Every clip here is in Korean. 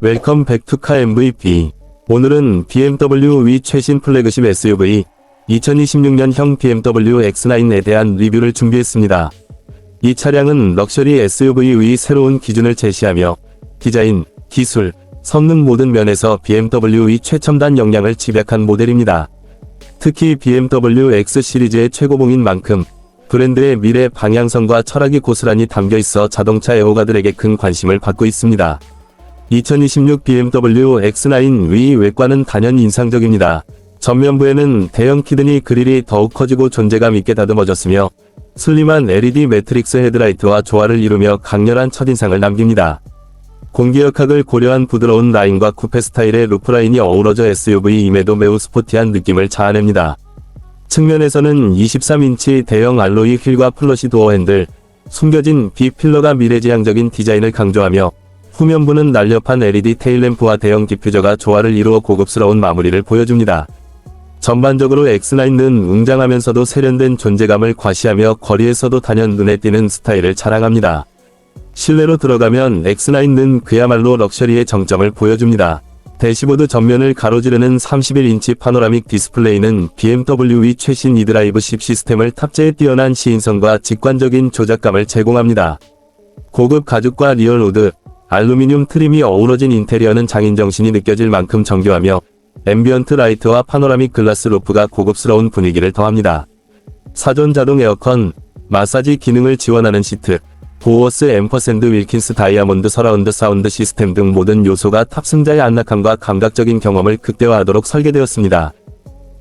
웰컴 백투카 MVP. 오늘은 BMW 위 최신 플래그십 SUV 2026년형 BMW X9에 대한 리뷰를 준비했습니다. 이 차량은 럭셔리 SUV의 새로운 기준을 제시하며 디자인, 기술, 성능 모든 면에서 BMW의 최첨단 역량을 집약한 모델입니다. 특히 BMW X 시리즈의 최고봉인 만큼 브랜드의 미래 방향성과 철학이 고스란히 담겨 있어 자동차 애호가들에게 큰 관심을 받고 있습니다. 2026 BMW X9 위 외관은 단연 인상적입니다. 전면부에는 대형 키드니 그릴이 더욱 커지고 존재감 있게 다듬어졌으며 슬림한 LED 매트릭스 헤드라이트와 조화를 이루며 강렬한 첫인상을 남깁니다. 공기역학을 고려한 부드러운 라인과 쿠페 스타일의 루프라인이 어우러져 SUV임에도 매우 스포티한 느낌을 자아냅니다. 측면에서는 23인치 대형 알로이 휠과 플러시 도어 핸들, 숨겨진 비필러가 미래지향적인 디자인을 강조하며 후면부는 날렵한 LED 테일램프와 대형 디퓨저가 조화를 이루어 고급스러운 마무리를 보여줍니다. 전반적으로 X9는 웅장하면서도 세련된 존재감을 과시하며 거리에서도 단연 눈에 띄는 스타일을 자랑합니다. 실내로 들어가면 X9는 그야말로 럭셔리의 정점을 보여줍니다. 대시보드 전면을 가로지르는 31인치 파노라믹 디스플레이는 BMW의 최신 이드라이브 10 시스템을 탑재해 뛰어난 시인성과 직관적인 조작감을 제공합니다. 고급 가죽과 리얼우드, 알루미늄 트림이 어우러진 인테리어는 장인정신이 느껴질 만큼 정교하며 앰비언트 라이트와 파노라믹 글라스 루프가 고급스러운 분위기를 더합니다. 사전 자동 에어컨, 마사지 기능을 지원하는 시트, 보어스 앰퍼샌드 윌킨스 다이아몬드 서라운드 사운드 시스템 등 모든 요소가 탑승자의 안락함과 감각적인 경험을 극대화하도록 설계되었습니다.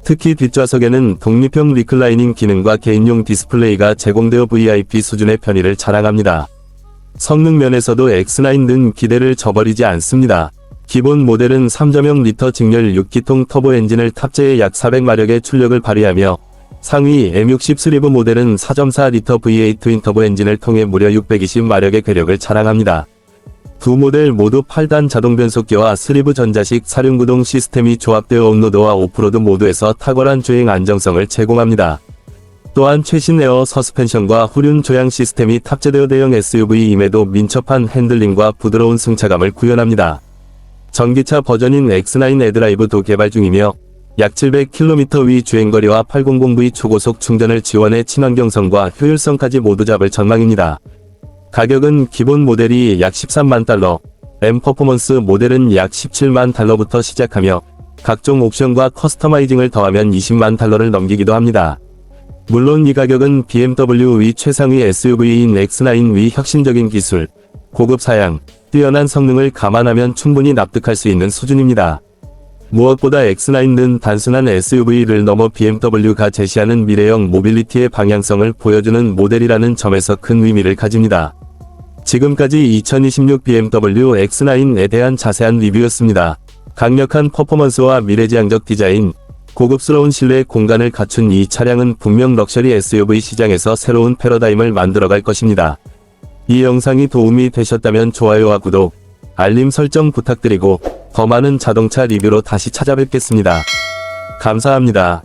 특히 뒷좌석에는 독립형 리클라이닝 기능과 개인용 디스플레이가 제공되어 VIP 수준의 편의를 자랑합니다. 성능 면에서도 X9는 기대를 저버리지 않습니다. 기본 모델은 3.0 리터 직렬 6기통 터보 엔진을 탑재해 약 400마력의 출력을 발휘하며 상위 M60 슬리브 모델은 4.4 리터 V8 트윈 터보 엔진을 통해 무려 620마력의 괴력을 자랑합니다. 두 모델 모두 8단 자동 변속기와 슬리브 전자식 사륜구동 시스템이 조합되어 온로드와 오프로드 모드에서 탁월한 주행 안정성을 제공합니다. 또한 최신 에어 서스펜션과 후륜 조향 시스템이 탑재되어 대형 SUV임에도 민첩한 핸들링과 부드러운 승차감을 구현합니다. 전기차 버전인 X9 에드라이브도 개발 중이며 약 700km 위 주행거리와 800V 초고속 충전을 지원해 친환경성과 효율성까지 모두 잡을 전망입니다. 가격은 기본 모델이 약 13만 달러, M 퍼포먼스 모델은 약 17만 달러부터 시작하며 각종 옵션과 커스터마이징을 더하면 20만 달러를 넘기기도 합니다. 물론 이 가격은 BMW의 최상위 SUV인 X9의 혁신적인 기술, 고급 사양, 뛰어난 성능을 감안하면 충분히 납득할 수 있는 수준입니다. 무엇보다 X9는 단순한 SUV를 넘어 BMW가 제시하는 미래형 모빌리티의 방향성을 보여주는 모델이라는 점에서 큰 의미를 가집니다. 지금까지 2026 BMW X9에 대한 자세한 리뷰였습니다. 강력한 퍼포먼스와 미래지향적 디자인, 고급스러운 실내 공간을 갖춘 이 차량은 분명 럭셔리 SUV 시장에서 새로운 패러다임을 만들어갈 것입니다. 이 영상이 도움이 되셨다면 좋아요와 구독, 알림 설정 부탁드리고 더 많은 자동차 리뷰로 다시 찾아뵙겠습니다. 감사합니다.